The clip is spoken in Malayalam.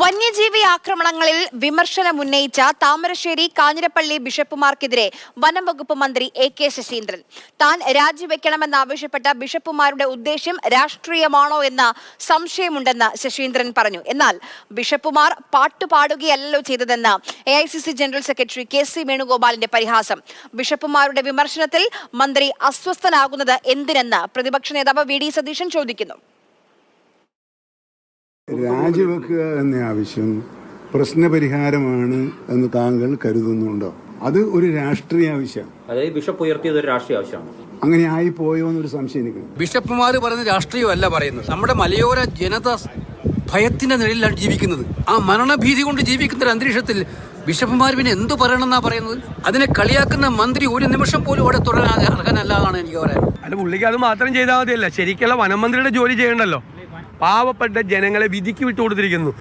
വന്യജീവി ആക്രമണങ്ങളിൽ വിമർശനം ഉന്നയിച്ച താമരശ്ശേരി കാഞ്ഞിരപ്പള്ളി ബിഷപ്പുമാർക്കെതിരെ വനം വകുപ്പ് മന്ത്രി എ കെ ശശീന്ദ്രൻ. താൻ രാജിവെക്കണമെന്നാവശ്യപ്പെട്ട ബിഷപ്പുമാരുടെ ഉദ്ദേശ്യം രാഷ്ട്രീയമാണോ എന്ന സംശയമുണ്ടെന്ന് ശശീന്ദ്രൻ പറഞ്ഞു. എന്നാൽ ബിഷപ്പുമാർ പാട്ടുപാടുകയല്ലോ ചെയ്തതെന്ന് A I C C general secretary K C വേണുഗോപാലിന്റെ പരിഹാസം. ബിഷപ്പുമാരുടെ വിമർശനത്തിൽ മന്ത്രി അസ്വസ്ഥനാകുന്നത് എന്തിനെന്ന് പ്രതിപക്ഷ നേതാവ് വി ഡി സതീശൻ ചോദിക്കുന്നു. രാജിവെക്കുക എന്ന ആവശ്യം പ്രശ്നപരിഹാരമാണ് എന്ന് താങ്കൾ കരുതുന്നുണ്ടോ? അത് ഒരു രാഷ്ട്രീയ ആവശ്യമാണ്. അതായത് ബിഷപ്പ് ഉയർത്തിയത് ഒരു രാഷ്ട്രീയ ആവശ്യമാണ്. അങ്ങനെ ആയി പോയോ എന്നൊരു സംശയം എനിക്ക്. ബിഷപ്പുമാർ പറയുന്ന രാഷ്ട്രീയമല്ല പറയുന്നത്. നമ്മുടെ മലയോര ജനത ഭയത്തിന്റെ നിഴലിലാണ് ജീവിക്കുന്നത്. ആ മരണഭീതി കൊണ്ട് ജീവിക്കുന്ന ഒരു അന്തരീക്ഷത്തിൽ ബിഷപ്പുമാർ പിന്നെ എന്തു പറയണമെന്നാ പറയുന്നത്? അതിനെ കളിയാക്കുന്ന മന്ത്രി ഒരു നിമിഷം പോലും അവിടെ തുടരാൻ അർഹനല്ലാതാണ് എനിക്ക് പറയാൻ അല്ല പുള്ളിക്ക് അത് മാത്രം ചെയ്താൽ മതിയല്ല. ശരിക്കുള്ള വനം മന്ത്രിയുടെ ജോലി ചെയ്യണ്ടല്ലോ. പാവപ്പെട്ട ജനങ്ങളെ വിധിക്ക് വിട്ടുകൊടുത്തിരിക്കുന്നു.